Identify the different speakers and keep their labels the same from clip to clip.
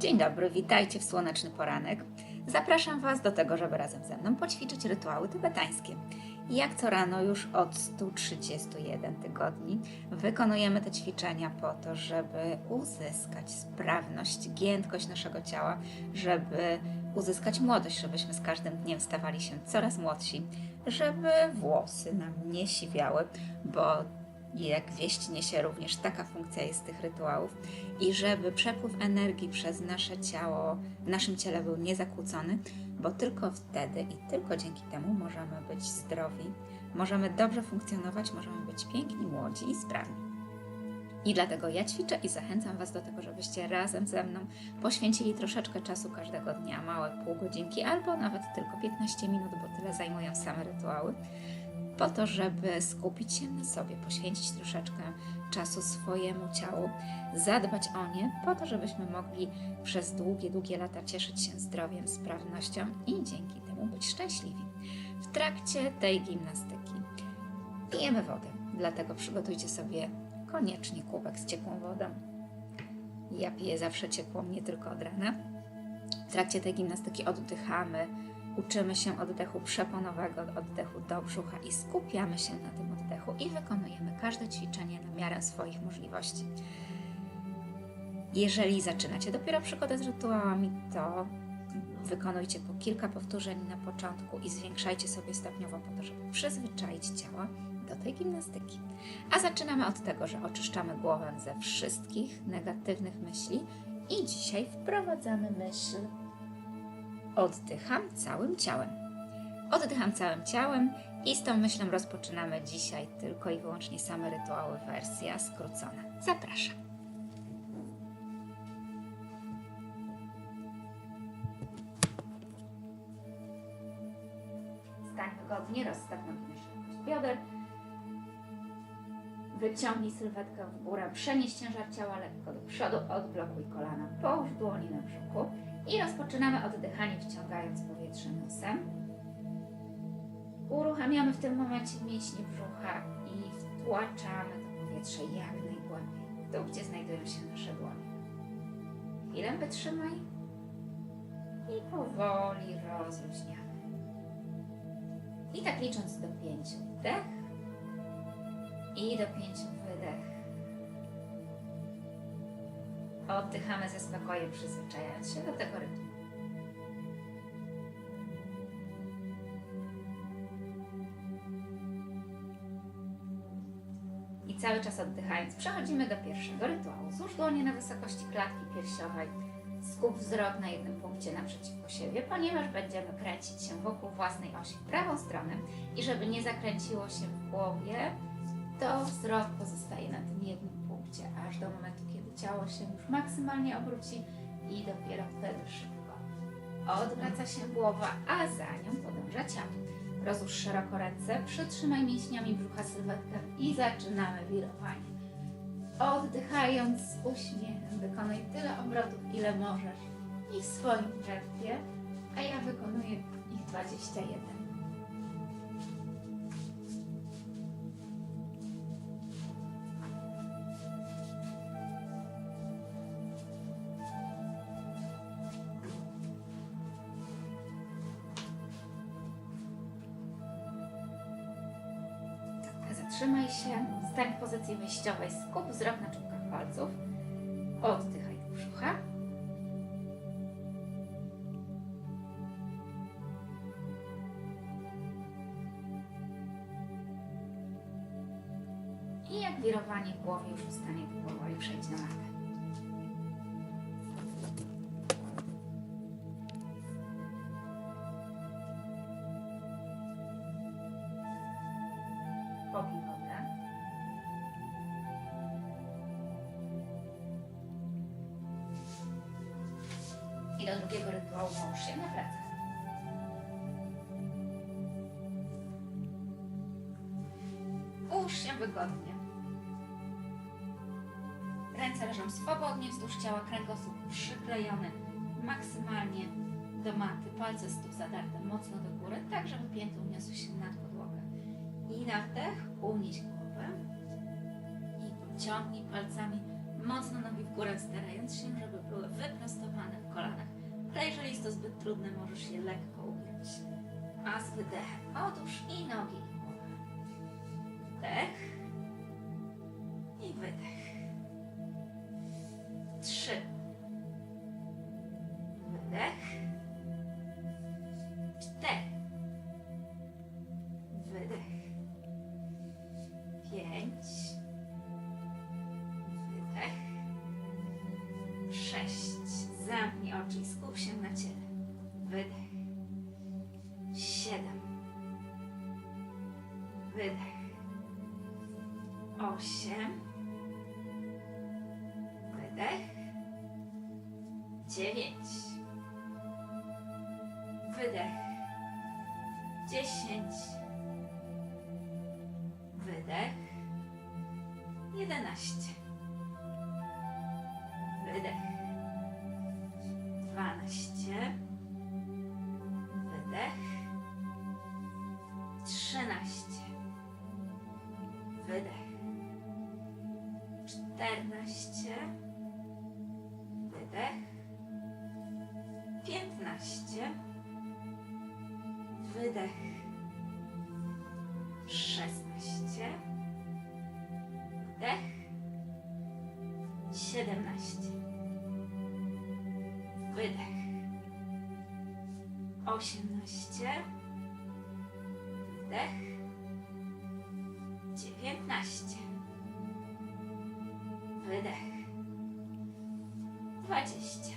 Speaker 1: Dzień dobry, witajcie w słoneczny poranek. Zapraszam Was do tego, żeby razem ze mną poćwiczyć rytuały tybetańskie. Jak co rano już od 131 tygodni wykonujemy te ćwiczenia po to, żeby uzyskać sprawność, giętkość naszego ciała, żeby uzyskać młodość, żebyśmy z każdym dniem stawali się coraz młodsi, żeby włosy nam nie siwiały, bo jak wieść niesie również taka funkcja jest tych rytuałów i żeby przepływ energii przez nasze ciało, w naszym ciele był niezakłócony, bo tylko wtedy i tylko dzięki temu możemy być zdrowi, możemy dobrze funkcjonować, możemy być piękni, młodzi i sprawni. I dlatego ja ćwiczę i zachęcam Was do tego, żebyście razem ze mną poświęcili troszeczkę czasu każdego dnia, małe pół godzinki albo nawet tylko 15 minut, bo tyle zajmują same rytuały po to, żeby skupić się na sobie, poświęcić troszeczkę czasu swojemu ciału, zadbać o nie, po to, żebyśmy mogli przez długie, długie lata cieszyć się zdrowiem, sprawnością i dzięki temu być szczęśliwi. W trakcie tej gimnastyki pijemy wodę, dlatego przygotujcie sobie koniecznie kubek z ciepłą wodą. Ja piję zawsze ciepłą, nie tylko od rana. W trakcie tej gimnastyki oddychamy, uczymy się oddechu przeponowego, oddechu do brzucha i skupiamy się na tym oddechu i wykonujemy każde ćwiczenie na miarę swoich możliwości. Jeżeli zaczynacie dopiero przygodę z rytuałami, to wykonujcie po kilka powtórzeń na początku i zwiększajcie sobie stopniowo po to, żeby przyzwyczaić ciało do tej gimnastyki. A zaczynamy od tego, że oczyszczamy głowę ze wszystkich negatywnych myśli i dzisiaj wprowadzamy myśl oddycham całym ciałem. Oddycham całym ciałem i z tą myślą rozpoczynamy dzisiaj tylko i wyłącznie same rytuały, wersja skrócona. Zapraszam. Stań wygodnie, rozstaw nogi na szerokość bioder. Wyciągnij sylwetkę w górę, przenieś ciężar ciała lekko do przodu, odblokuj kolana, połóż dłoni na brzuchu i rozpoczynamy oddychanie, wciągając powietrze nosem. Uruchamiamy w tym momencie mięśnie brzucha i wtłaczamy to powietrze jak najgłębiej, tu gdzie znajdują się nasze dłonie. Chwilę wytrzymaj i powoli rozluźniamy. I tak licząc do pięciu wdech i do pięciu wydech. Oddychamy ze spokojem, przyzwyczajając się do tego rytmu. I cały czas oddychając, przechodzimy do pierwszego rytuału. Złóż dłonie na wysokości klatki piersiowej. Skup wzrok na jednym punkcie naprzeciwko siebie, ponieważ będziemy kręcić się wokół własnej osi w prawą stronę i żeby nie zakręciło się w głowie, to wzrok pozostaje na tym jednym punkcie, aż do momentu, ciało się już maksymalnie obróci i dopiero wtedy szybko odwraca się głowa, a za nią podąża ciało. Rozłóż szeroko ręce, przytrzymaj mięśniami brzucha sylwetkę i zaczynamy wirowanie. Oddychając z uśmiechem, wykonaj tyle obrotów, ile możesz i w swoim tempie, a ja wykonuję ich 21. Zatrzymaj się, stań w pozycji wyjściowej, skup wzrok na czubkach palców, oddychaj do brzucha. I jak wirowanie w głowie już ustanie, to powoli przejdź na latę. Ułóż się wygodnie. Ręce leżą swobodnie wzdłuż ciała, kręgosłup przyklejony maksymalnie do maty, palce stóp zadarte mocno do góry, tak żeby pięty uniosły się nad podłogę. I na wdech unieś głowę i pociągnij palcami Mocno nogi w górę, starając się, żeby były wyprostowane w kolanach. Ale jeżeli jest to zbyt trudne, możesz je lekko ugiąć. A z wydechem odłóż i nogi. Wdech i wydech. Trzy. Wydech. Cztery. Wydech. Pięć. Wydech. Sześć. Zamknij oczy i skup się na ciele. Wydech. Siedem. Wydech. Osiem. Wydech. Dziewięć. Wydech. Dziesięć. Wydech. Jedenaście. Wydech. Osiemnaście. Wdech. Dziewiętnaście. Wydech. Dwadzieścia.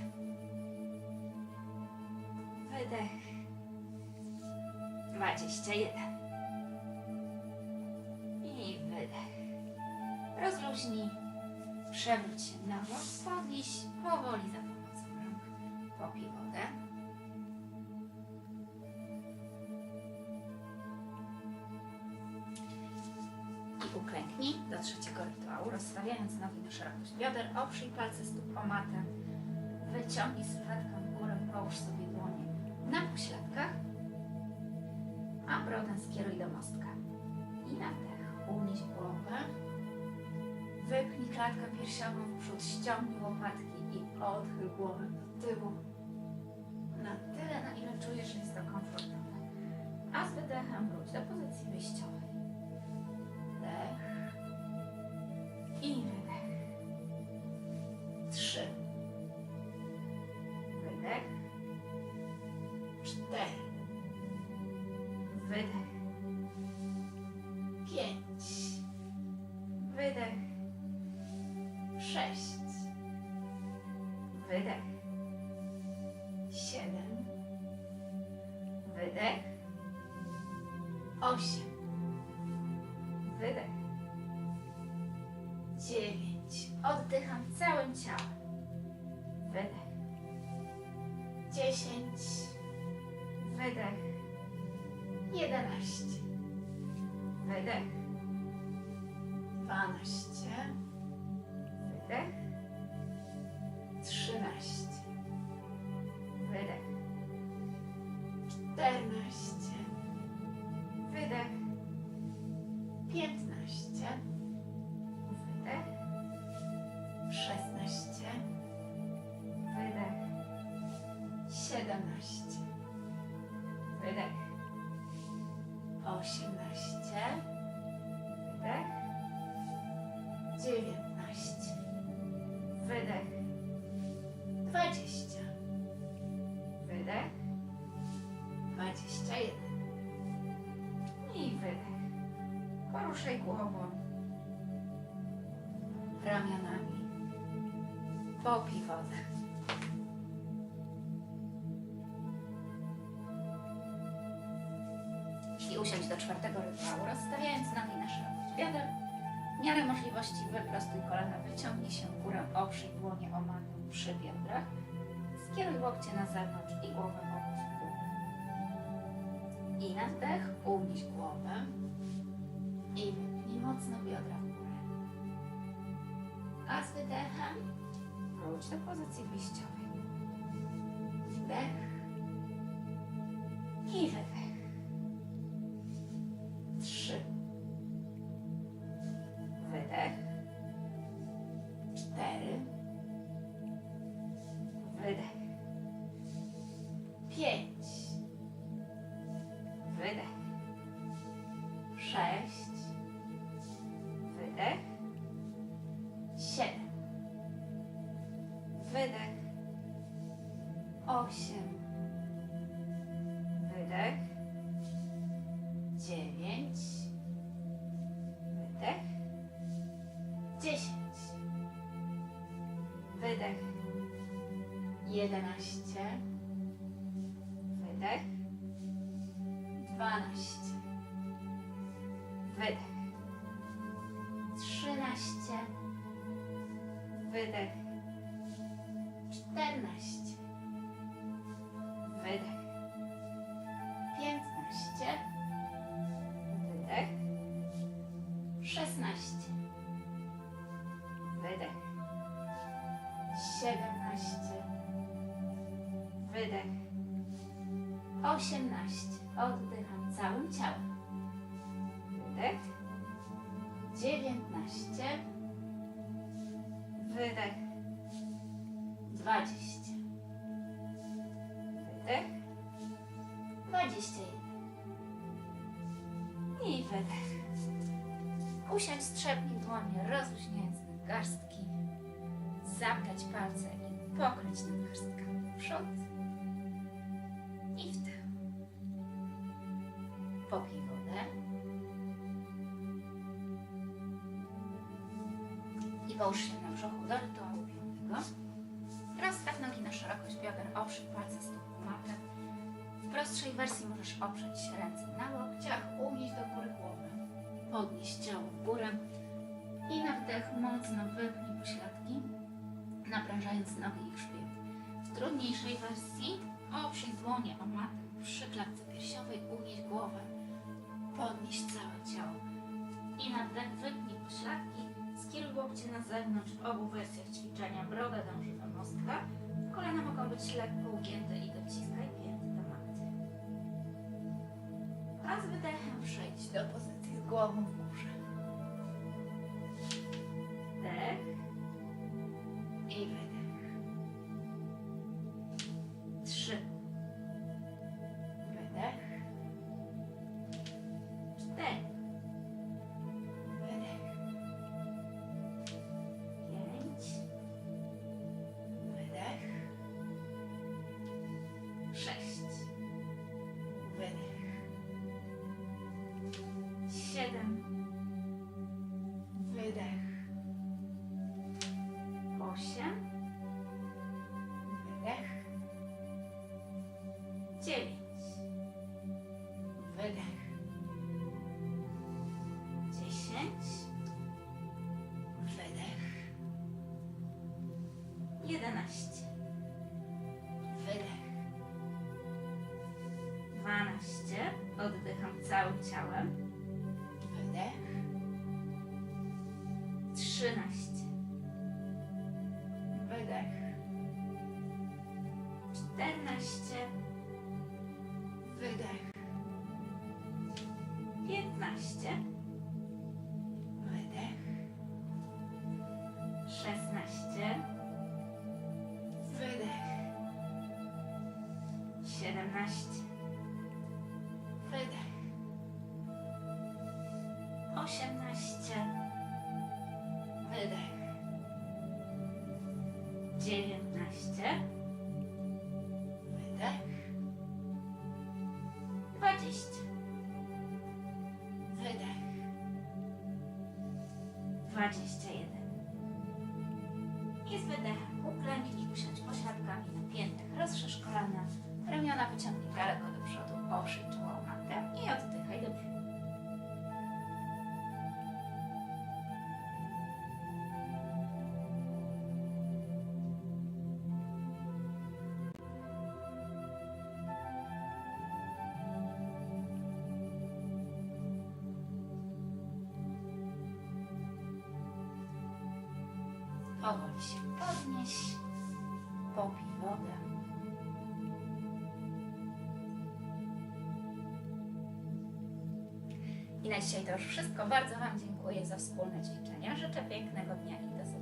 Speaker 1: Wydech. Dwadzieścia jeden. I wydech. Rozluźnij. Przewróć się na bok. Podnieś powoli za rąk. Popij wodę. I uklęknij do trzeciego rytuału, rozstawiając nogi na szerokość bioder, oprzyj palce stóp o matę, wyciągnij sylwetkę w górę, połóż sobie dłonie na pośladkach, a brodę skieruj do mostka. I na wdech unieś głowę, wypnij klatkę piersiową w przód, ściągnij łopatki i odchyl głowę do tyłu. Tyle, na ile czujesz, że jest to komfortowe. A z wydechem wróć do pozycji wyjściowej. Wdech i wydech. Trzy. Wydech. Cztery. Wydech. Pięć. Wydech. Sześć. Wydech. Osiem. Wydech. Dziewięć. Oddycham całym ciałem. Wydech. Dziesięć. Wydech. Jedenaście. Wydech. Dwanaście. Wydech. Trzynaście. Osiemnaście. Wydech. Dziewiętnaście. Wydech. Dwadzieścia. Wydech. Dwadzieścia jeden. I wydech. Poruszaj głową. Ramionami. Popij wodę. I usiądź do czwartego rytuału, rozstawiając nogi na szerokość bioder. W miarę możliwości wyprostuj kolana, wyciągnij się w górę, oprzyj dłonie o matę przy biodrach. Skieruj łokcie na zewnątrz i głowę obróć w dół. I na wdech unieś głowę i wypnij mocno biodra w górę. A z wydechem wróć do pozycji wyjściowej. Osiem, wydech, dziewięć, wydech, dziesięć, wydech, jedenaście, wydech, dwanaście, wydech, trzynaście, wydech, czternaście, wydech, piętnaście, wydech, szesnaście, wydech, siedemnaście, wydech, osiemnaście, oddycham całym ciałem, wydech, dziewiętnaście, wydech, dwadzieścia, Usiądź, strzepnij dłonie, rozluźniając nadgarstki, zapleć palce i pokręć nadgarstkami w przód i w tył. Popij wodę i połóż się na brzuchu do rytuału piątego. Rozstaw nogi na szerokość bioder, oprzyj palce stóp o matę. W prostszej wersji możesz oprzeć ręce na łokciach, unieść do góry głowę, podnieść ciało w górę i na wdech mocno wypnij pośladki, naprężając nogi i grzbiet. W trudniejszej wersji oprzyj dłonie o matę przy klatce piersiowej, unieść głowę, podnieść całe ciało i na wdech wypnij pośladki, skiel łokcie na zewnątrz w obu wersjach ćwiczenia, broda dąży do mostka, kolana mogą być lekko ugięte i dociskaj pięty do maty. A z wydechem przejdź do pozycji głową w górze. Wdech i wydech. Wydech. Piętnaście. Dwadzieścia. Wydech. Dwadzieścia jeden. I z wydechem uklęknij, usiądź pośladkami na piętach, rozszerz kolana, ramiona wyciągnij daleko do przodu, oprzyj czoło i oddychaj do brzucha. Powoli się podnieś, popij wodę. I na dzisiaj to już wszystko. Bardzo Wam dziękuję za wspólne ćwiczenia. Życzę pięknego dnia i